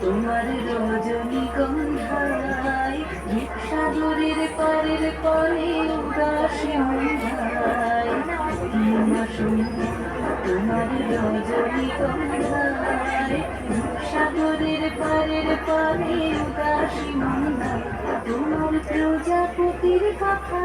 তোমার রজনী গন্ধায় সাগরের পারের পরে উদাসী সন্ধ্যায় সন্ধ্যা সাগরের পারের পারে প্রজাপতির কথা।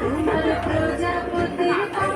তোমার প্রজাপতির কথা।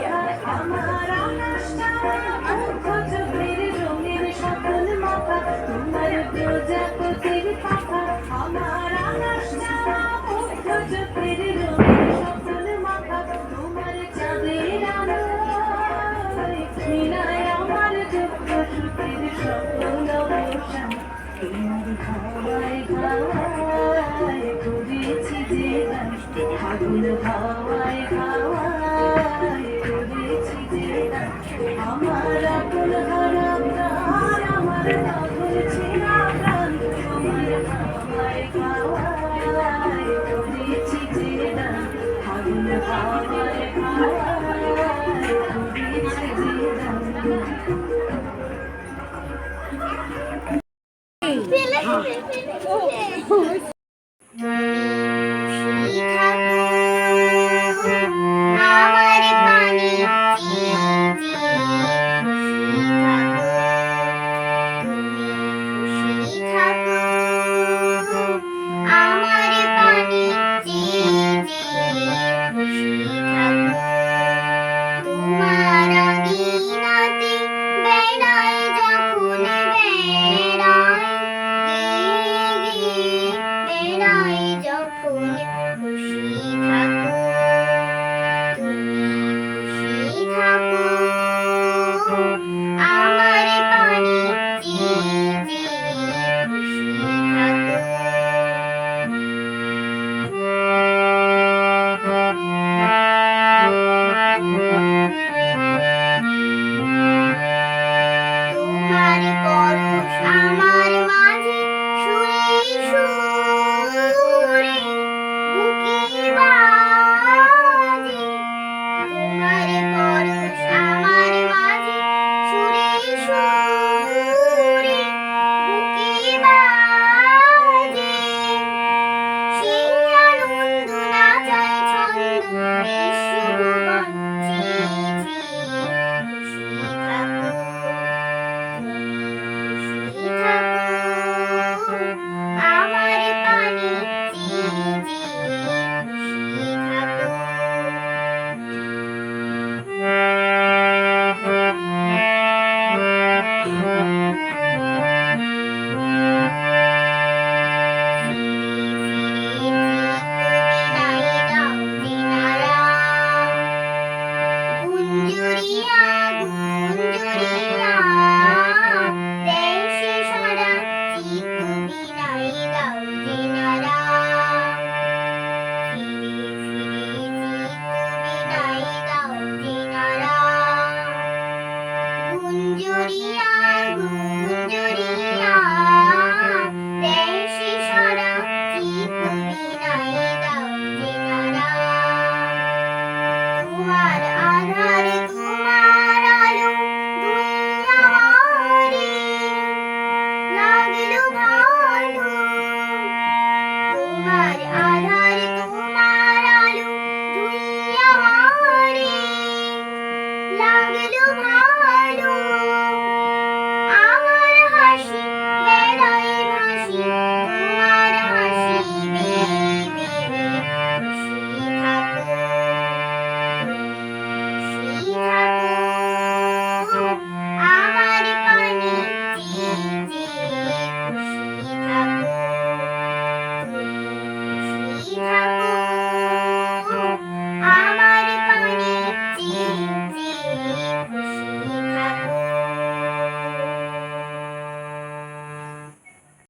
হাওয়ায় হাওয়ায় করেছি যে আমার আপন হারা প্রাণ আমার পাগল ছেড়া প্রাণ তোমার হাওয়ায় হাওয়ায় করেছি যে আগুন হাওয়ায় হাওয়ায় করেছি যে Oh, Hallelujah. Hallelujah.